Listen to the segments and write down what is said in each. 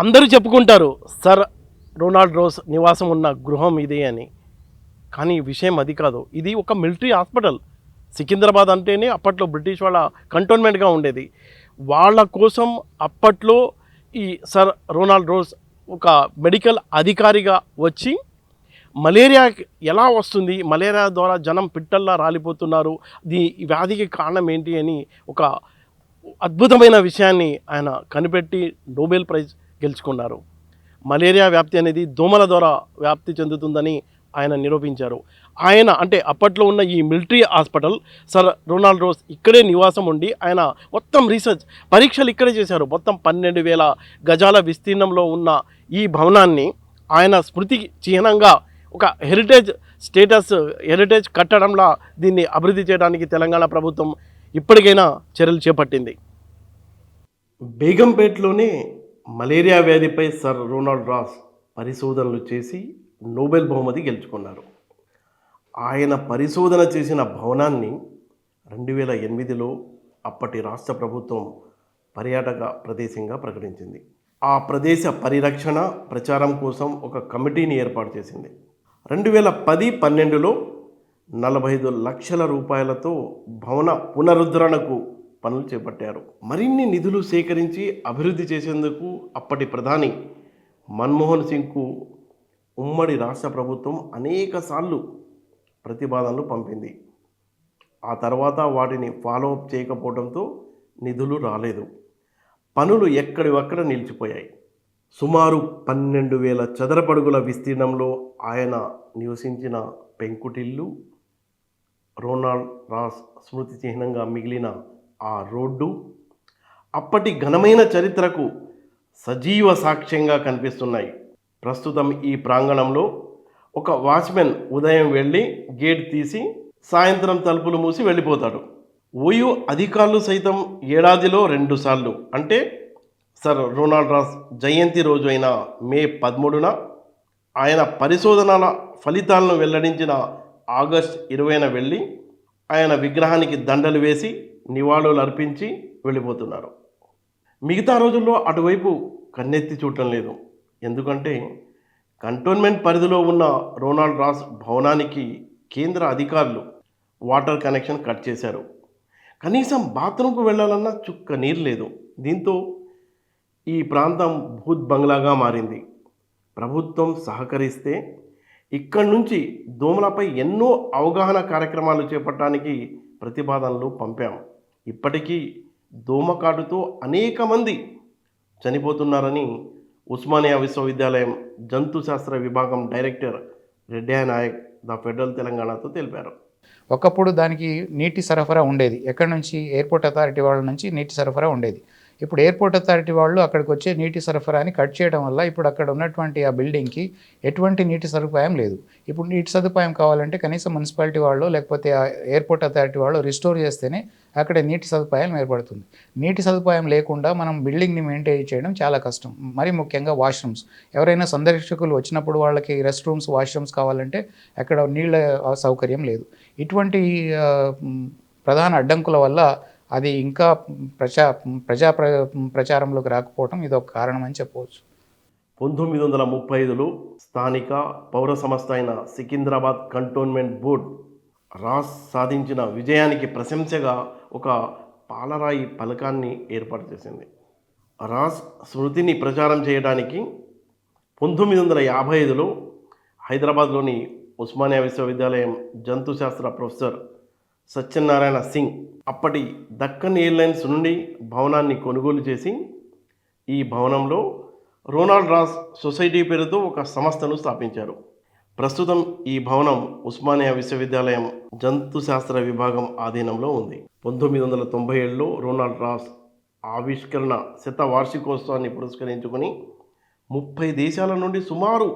అందరూ చెప్పుకుంటారు sir Ronald rose నివాసం ఉన్న గృహం ఇదే అని. కానీ విషయం అది కాదు. ఇది ఒక మిలిటరీ హాస్పిటల్. సికింద్రాబాద్ అంటేనే అప్పట్లో బ్రిటిష్ వాళ్ళ కంటోన్మెంట్గా ఉండేది. వాళ్ళ కోసం అప్పట్లో ఈ సర్ రొనాల్డ్ రోస్ ఒక మెడికల్ అధికారిగా వచ్చి మలేరియా ఎలా వస్తుంది? మలేరియా ద్వారా జనం పిట్టల్లా రాలిపోతున్నారు. దీ వ్యాధికి కారణం ఏంటి? అని ఒక అద్భుతమైన విషయాన్ని ఆయన కనిపెట్టి నోబెల్ ప్రైజ్ గెలుచుకున్నారు. మలేరియా వ్యాప్తి అనేది దోమల ద్వారా వ్యాప్తి చెందుతుందని ఆయన నిరూపించారు. ఆయన అంటే అప్పట్లో ఉన్న ఈ military hospital sir Ronald Ross ఇక్కడే నివాసం ఉండి ఆయన మొత్తం రీసెర్చ్ పరీక్షలు ఇక్కడే చేశారు. మొత్తం పన్నెండు వేల గజాల విస్తీర్ణంలో ఉన్న ఈ భవనాన్ని ఆయన స్మృతి చిహ్నంగా ఒక హెరిటేజ్ స్టేటస్ హెరిటేజ్ కట్టడంలా దీన్ని అభివృద్ధి చేయడానికి తెలంగాణ ప్రభుత్వం ఇప్పటికైనా చర్యలు చేపట్టింది. బేగంపేటలోనే మలేరియా వ్యాధిపై సర్ రోనాల్డ్ రాస్ పరిశోధనలు చేసి నోబెల్ బహుమతి గెలుచుకున్నారు. ఆయన పరిశోధన చేసిన భవనాన్ని రెండు వేల ఎనిమిదిలో అప్పటి రాష్ట్ర ప్రభుత్వం పర్యాటక ప్రదేశంగా ప్రకటించింది. ఆ ప్రదేశ పరిరక్షణ ప్రచారం కోసం ఒక కమిటీని ఏర్పాటు చేసింది. రెండు వేల పది పన్నెండులో నలభై ఐదు లక్షల రూపాయలతో భవన పునరుద్ధరణకు పనులు చేపట్టారు. మరిన్ని నిధులు సేకరించి అభివృద్ధి చేసేందుకు అప్పటి ప్రధాని మన్మోహన్ సింగ్కు ఉమ్మడి రాష్ట్ర ప్రభుత్వం అనేకసార్లు ప్రతిపాదనలు పంపింది. ఆ తర్వాత వాటిని ఫాలో అప్ చేయకపోవడంతో నిధులు రాలేదు. పనులు ఎక్కడివక్కడ నిలిచిపోయాయి. సుమారు పన్నెండు వేల చదరపడుగుల విస్తీర్ణంలో ఆయన నివసించిన పెంకుటిల్లు రోనాల్డ్ రాస్ స్మృతి చిహ్నంగా మిగిలిన ఆ రోడ్డు అప్పటి ఘనమైన చరిత్రకు సజీవ సాక్ష్యంగా కనిపిస్తున్నాయి. ప్రస్తుతం ఈ ప్రాంగణంలో ఒక వాచ్మెన్ ఉదయం వెళ్ళి గేట్ తీసి సాయంత్రం తలుపులు మూసి వెళ్ళిపోతాడు. ఓయూ అధికారులు సైతం ఏడాదిలో రెండుసార్లు అంటే సర్ రొనాల్డ్ రాస్ జయంతి రోజు అయిన మే పదమూడున ఆయన పరిశోధనల ఫలితాలను వెల్లడించిన ఆగస్ట్ ఇరవైన వెళ్ళి ఆయన విగ్రహానికి దండలు వేసి నివాళులు అర్పించి వెళ్ళిపోతున్నారు. మిగతా రోజుల్లో అటువైపు కన్నెత్తి చూడటం లేదు. ఎందుకంటే కంటోన్మెంట్ పరిధిలో ఉన్న రోనాల్డ్ రాస్ భవనానికి కేంద్ర అధికారులు వాటర్ కనెక్షన్ కట్ చేశారు. కనీసం బాత్రూంకు వెళ్ళాలన్నా చుక్క నీరు లేదు. దీంతో ఈ ప్రాంతం భూత్ బంగ్లాగా మారింది. ప్రభుత్వం సహకరిస్తే ఇక్కడి నుంచి దోమలపై ఎన్నో అవగాహన కార్యక్రమాలు చేపట్టడానికి ప్రతిపాదనలు పంపాం. ఇప్పటికీ దోమకాటుతో అనేక మంది చనిపోతున్నారని ఉస్మానియా విశ్వవిద్యాలయం జంతు శాస్త్ర విభాగం director Reddy Naik the federal తెలంగాణతో తెలిపారు. ఒకప్పుడు దానికి నీటి సరఫరా ఉండేది. ఎక్కడి నుంచి? ఎయిర్పోర్ట్ అథారిటీ వాళ్ళ నుంచి నీటి సరఫరా ఉండేది. ఇప్పుడు ఎయిర్పోర్ట్ అథారిటీ వాళ్ళు అక్కడికి వచ్చే నీటి సరఫరాని కట్ చేయడం వల్ల ఇప్పుడు అక్కడ ఉన్నటువంటి ఆ బిల్డింగ్కి ఎటువంటి నీటి సదుపాయం లేదు. ఇప్పుడు నీటి సదుపాయం కావాలంటే కనీసం మున్సిపాలిటీ వాళ్ళు లేకపోతే ఆ ఎయిర్పోర్ట్ అథారిటీ వాళ్ళు రిస్టోర్ చేస్తేనే అక్కడ నీటి సదుపాయం ఏర్పడుతుంది. నీటి సదుపాయం లేకుండా మనం బిల్డింగ్ని మెయింటైన్ చేయడం చాలా కష్టం. మరి ముఖ్యంగా వాష్రూమ్స్. ఎవరైనా సందర్శకులు వచ్చినప్పుడు వాళ్ళకి రెస్ట్ రూమ్స్ వాష్రూమ్స్ కావాలంటే అక్కడ నీళ్ళ సౌకర్యం లేదు. ఇటువంటి ప్రధాన అడ్డంకుల వల్ల అది ఇంకా ప్రజా ప్రజా ప్ర- ప్రచారంలోకి రాకపోవడం ఇది ఒక కారణం అని చెప్పవచ్చు. పంతొమ్మిది వందల ముప్పై ఐదులో స్థానిక పౌర సంస్థ అయిన సికింద్రాబాద్ కంటోన్మెంట్ బోర్డ్ రాస్ సాధించిన విజయానికి ప్రశంసగా ఒక పాలరాయి పలకాన్ని ఏర్పాటు చేసింది. రాస్ స్మృతిని ప్రచారం చేయడానికి పంతొమ్మిది వందల యాభై ఐదులో హైదరాబాద్లోని ఉస్మానియా విశ్వవిద్యాలయం జంతుశాస్త్ర ప్రొఫెసర్ సత్యనారాయణ సింగ్ అప్పటి దక్కన్ ఎయిర్లైన్స్ నుండి భవనాన్ని కొనుగోలు చేసి ఈ భవనంలో రోనాల్డ్ రాస్ సొసైటీ పేరుతో ఒక సంస్థను స్థాపించారు. ప్రస్తుతం ఈ భవనం ఉస్మానియా విశ్వవిద్యాలయం జంతు శాస్త్ర విభాగం ఆధీనంలో ఉంది. పంతొమ్మిది వందల తొంభై ఏడులో రోనాల్డ్ రాస్ ఆవిష్కరణ శత వార్షికోత్సవాన్ని పురస్కరించుకొని ముప్పై దేశాల నుండి సుమారు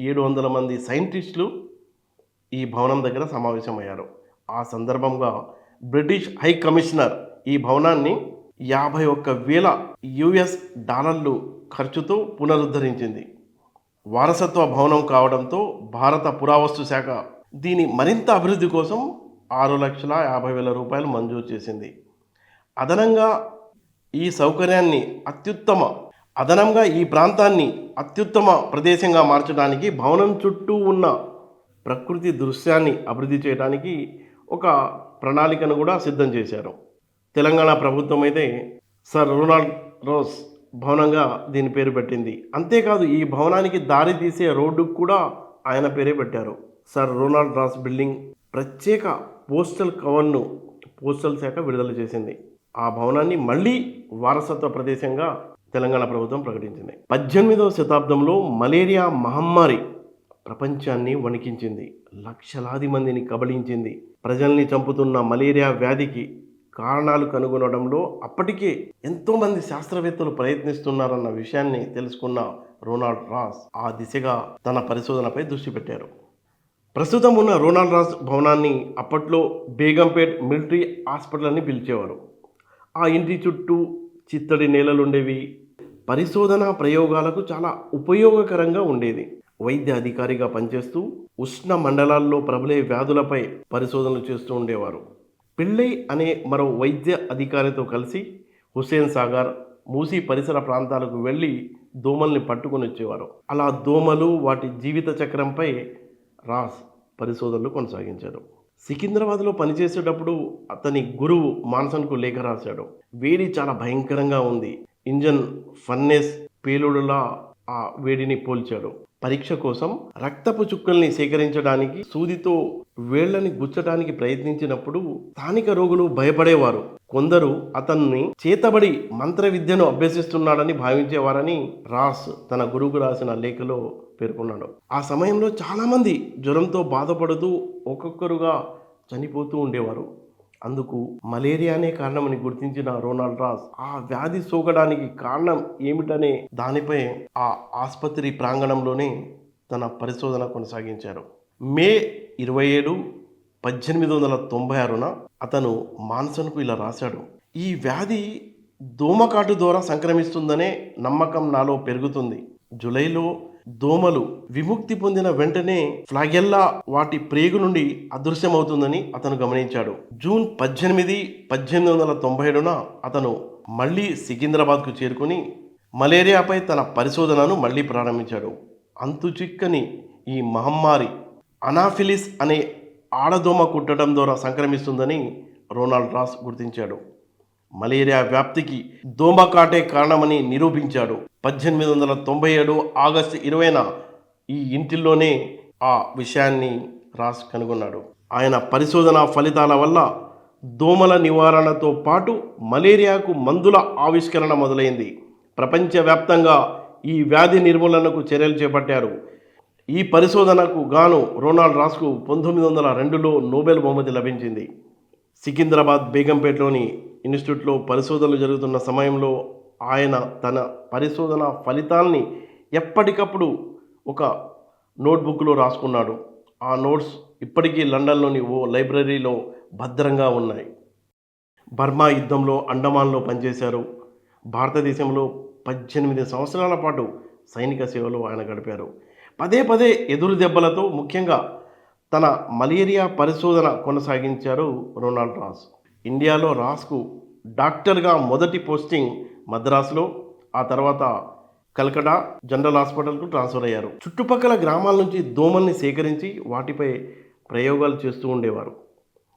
ఏడు వందల మంది సైంటిస్టులు ఈ భవనం దగ్గర సమావేశమయ్యారు. ఆ సందర్భంగా బ్రిటిష్ హై కమిషనర్ ఈ భవనాన్ని యాభై ఒక్క వేల యుఎస్ డాలర్లు ఖర్చుతో పునరుద్ధరించింది. వారసత్వ భవనం కావడంతో భారత పురావస్తు శాఖ దీని మరింత అభివృద్ధి కోసం ఆరు లక్షల యాభై వేల రూపాయలు మంజూరు చేసింది. అదనంగా ఈ సౌకర్యాన్ని అత్యుత్తమ అదనంగా ఈ ప్రాంతాన్ని అత్యుత్తమ ప్రదేశంగా మార్చడానికి భవనం చుట్టూ ఉన్న ప్రకృతి దృశ్యాన్ని అభివృద్ధి చేయడానికి ఒక ప్రణాళికను కూడా సిద్ధం చేశారు. తెలంగాణ ప్రభుత్వం అయితే సర్ రొనాల్డ్ రోస్ భవనంగా దీని పేరు పెట్టింది. అంతేకాదు ఈ భవనానికి దారి తీసే రోడ్డుకు కూడా ఆయన పేరే పెట్టారు. సర్ రొనాల్డ్ రాస్ బిల్డింగ్ ప్రత్యేక పోస్టల్ కవర్ను పోస్టల్ శాఖ విడుదల చేసింది. ఆ భవనాన్ని మళ్ళీ వారసత్వ ప్రదేశంగా తెలంగాణ ప్రభుత్వం ప్రకటించింది. పద్దెనిమిదవ శతాబ్దంలో మలేరియా మహమ్మారి ప్రపంచాన్ని వణికించింది. లక్షలాది మందిని కబళించింది. ప్రజల్ని చంపుతున్న మలేరియా వ్యాధికి కారణాలు కనుగొనడంలో అప్పటికే ఎంతోమంది శాస్త్రవేత్తలు ప్రయత్నిస్తున్నారన్న విషయాన్ని తెలుసుకున్న రోనాల్డ్ రాస్ ఆ దిశగా తన పరిశోధనపై దృష్టి పెట్టారు. ప్రస్తుతం ఉన్న రోనాల్డ్ రాస్ భవనాన్ని అప్పట్లో బేగంపేట్ మిలిటరీ హాస్పిటల్ అని పిలిచేవారు. ఆ ఇంటి చుట్టూ చిత్తడి నేలలుండేవి. పరిశోధన ప్రయోగాలకు చాలా ఉపయోగకరంగా ఉండేది. వైద్య అధికారిగా పనిచేస్తూ ఉష్ణ మండలాల్లో ప్రబలే వ్యాధులపై పరిశోధనలు చేస్తూ ఉండేవారు. పిళ్ళై అనే మరో వైద్య అధికారితో కలిసి హుస్సేన్ సాగర్ మూసీ పరిసర ప్రాంతాలకు వెళ్ళి దోమల్ని పట్టుకొని వచ్చేవారు. అలా దోమలు వాటి జీవిత చక్రంపై రాస్ పరిశోధనలు కొనసాగించారు. సికింద్రాబాద్లో పనిచేసేటప్పుడు అతని గురువు మాన్సన్కు లేఖ రాశాడు. వేడి చాలా భయంకరంగా ఉంది. ఇంజన్ ఫన్నెస్ పేలుడులా ఆ వేడిని పోల్చాడు. పరీక్ష కోసం రక్తపు చుక్కల్ని సేకరించడానికి సూదితో వేళ్ళని గుచ్చడానికి ప్రయత్నించినప్పుడు స్థానిక రోగులు భయపడేవారు. కొందరు అతన్ని చేతబడి మంత్ర విద్యను అభ్యసిస్తున్నాడని భావించేవారని రాస్ తన గురువుకు రాసిన లేఖలో పేర్కొన్నాడు. ఆ సమయంలో చాలామంది జ్వరంతో బాధపడుతూ ఒక్కొక్కరుగా చనిపోతూ ఉండేవారు. అందుకు మలేరియానే కారణమని గుర్తించిన రోనాల్డ్ రాస్ ఆ వ్యాధి సోకడానికి కారణం ఏమిటనే దానిపై ఆ ఆసుపత్రి ప్రాంగణంలోనే తన పరిశోధన కొనసాగించారు. మే ఇరవై ఏడు పద్దెనిమిది వందల తొంభై ఆరున అతను మాన్సన్కు ఇలా రాశాడు. ఈ వ్యాధి దోమకాటు ద్వారా సంక్రమిస్తుందనే నమ్మకం నాలో పెరుగుతుంది. జూలైలో దోమలు విముక్తి పొందిన వెంటనే ఫ్లాగెల్లా వాటి ప్రేగు నుండి అదృశ్యమవుతుందని అతను గమనించాడు. జూన్ పద్దెనిమిది పద్దెనిమిది వందల తొంభై ఏడున అతను మళ్ళీ సికింద్రాబాద్కు చేరుకుని మలేరియాపై తన పరిశోధనను మళ్ళీ ప్రారంభించాడు. అంతు చిక్కని ఈ మహమ్మారి అనాఫిలిస్ అనే ఆడదోమ కుట్టడం ద్వారా సంక్రమిస్తుందని రోనాల్డ్ రాస్ గుర్తించాడు. మలేరియా వ్యాప్తికి దోమకాటే కారణమని నిరూపించాడు. పద్దెనిమిది వందల తొంభై ఏడు ఆగస్టు ఇరవైన ఈ ఇంటిలోనే ఆ విషయాన్ని రాస్ కనుగొన్నాడు. ఆయన పరిశోధన ఫలితాల వల్ల దోమల నివారణతో పాటు మలేరియాకు మందుల ఆవిష్కరణ మొదలైంది. ప్రపంచవ్యాప్తంగా ఈ వ్యాధి నిర్మూలనకు చర్యలు చేపట్టారు. ఈ పరిశోధనకు గాను రోనాల్డ్ రాస్కు పంతొమ్మిది వందల రెండులో నోబెల్ బహుమతి లభించింది. సికింద్రాబాద్ బేగంపేటలోని ఇన్స్టిట్యూట్లో పరిశోధనలు జరుగుతున్న సమయంలో ఆయన తన పరిశోధన ఫలితాల్ని ఎప్పటికప్పుడు ఒక నోట్బుక్లో రాసుకున్నాడు. ఆ నోట్స్ ఇప్పటికీ లండన్లోని ఓ లైబ్రరీలో భద్రంగా ఉన్నాయి. బర్మా యుద్ధంలో అండమాన్లో పనిచేశారు. భారతదేశంలో పద్దెనిమిది సంవత్సరాల పాటు సైనిక సేవలో ఆయన గడిపారు. పదే పదే ఎదురు దెబ్బలతో ముఖ్యంగా తన మలేరియా పరిశోధన కొనసాగించారు రొనాల్డ్ రాస్ ఇండియాలో రాస్కు డాక్టర్గా మొదటి పోస్టింగ్ మద్రాసులో ఆ తర్వాత కల్కటా జనరల్ హాస్పిటల్కు ట్రాన్స్ఫర్ అయ్యారు. చుట్టుపక్కల గ్రామాల నుంచి దోమల్ని సేకరించి వాటిపై ప్రయోగాలు చేస్తూ ఉండేవారు.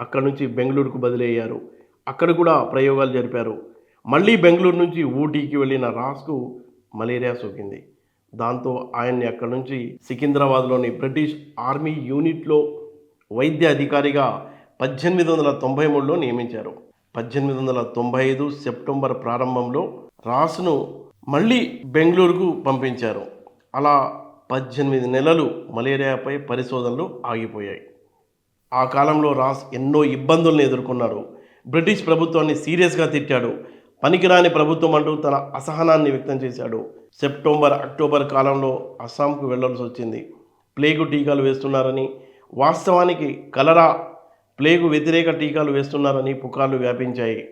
అక్కడ నుంచి బెంగళూరుకు బదిలయ్యారు. అక్కడ కూడా ప్రయోగాలు జరిపారు. మళ్ళీ బెంగళూరు నుంచి ఊటీకి వెళ్ళిన రాస్కు మలేరియా సోకింది. దాంతో ఆయన్ని అక్కడ నుంచి సికింద్రాబాద్లోని బ్రిటిష్ ఆర్మీ యూనిట్లో వైద్య అధికారిగా పద్దెనిమిది వందల తొంభై మూడులో నియమించారు. పద్దెనిమిది వందల తొంభై ఐదు సెప్టెంబర్ ప్రారంభంలో రాస్ను మళ్ళీ బెంగళూరుకు పంపించారు. అలా పద్దెనిమిది నెలలు మలేరియాపై పరిశోధనలు ఆగిపోయాయి. ఆ కాలంలో రాస్ ఎన్నో ఇబ్బందులను ఎదుర్కొన్నారు బ్రిటిష్ ప్రభుత్వాన్ని సీరియస్గా తిట్టాడు. పనికిరాని ప్రభుత్వం అంటూ తన అసహనాన్ని వ్యక్తం చేశాడు. సెప్టెంబర్ అక్టోబర్ కాలంలో అస్సాంకు వెళ్ళాల్సి వచ్చింది. ప్లేగు టీకాలు వేస్తున్నారని వాస్తవానికి కలరా ప్లేగు వ్యతిరేక టీకాలు వేస్తున్నారని పుకార్లు వ్యాపించాయి.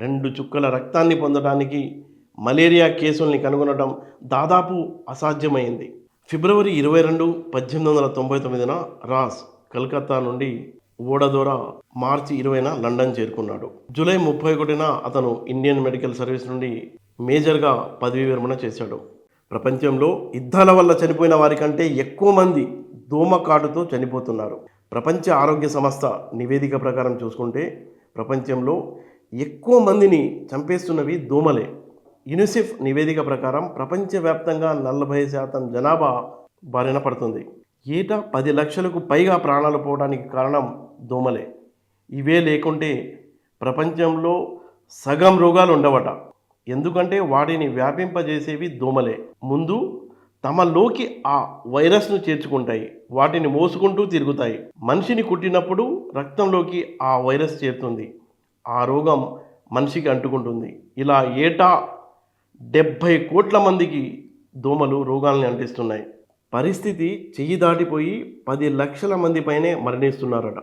రెండు చుక్కల రక్తాన్ని పొందడానికి మలేరియా కేసుల్ని కనుగొనడం దాదాపు అసాధ్యమైంది. ఫిబ్రవరి ఇరవై రెండు పద్దెనిమిది వందల తొంభై తొమ్మిదిన రాస్ కలకత్తా నుండి ఓడదోర మార్చి ఇరవైన లండన్ చేరుకున్నాడు. జూలై ముప్పై ఒకటిన అతను ఇండియన్ మెడికల్ సర్వీస్ నుండి మేజర్గా పదవీ విరమణ చేశాడు. ప్రపంచంలో యుద్ధాల వల్ల చనిపోయిన వారికంటే ఎక్కువ మంది దోమకాటుతో చనిపోతున్నారు. ప్రపంచ ఆరోగ్య సంస్థ నివేదిక ప్రకారం చూసుకుంటే ప్రపంచంలో ఎక్కువ మందిని చంపేస్తున్నవి దోమలే. యునిసెఫ్ నివేదిక ప్రకారం ప్రపంచవ్యాప్తంగా నలభై శాతం జనాభా బారిన పడుతుంది. ఏటా పది లక్షలకు పైగా ప్రాణాలు పోవడానికి కారణం దోమలే. ఇవే లేకుంటే ప్రపంచంలో సగం రోగాలు ఉండవట. ఎందుకంటే వాటిని వ్యాపింపజేసేవి దోమలే. ముందు తమలోకి ఆ వైరస్ను చేర్చుకుంటాయి. వాటిని మోసుకుంటూ తిరుగుతాయి. మనిషిని కుట్టినప్పుడు రక్తంలోకి ఆ వైరస్ చేరుతుంది. ఆ రోగం మనిషికి అంటుకుంటుంది. ఇలా ఏటా డెబ్భై కోట్ల మందికి దోమలు రోగాల్ని అంటిస్తున్నాయి. పరిస్థితి చెయ్యి దాటిపోయి పది లక్షల మంది పైనే మరణిస్తున్నారట.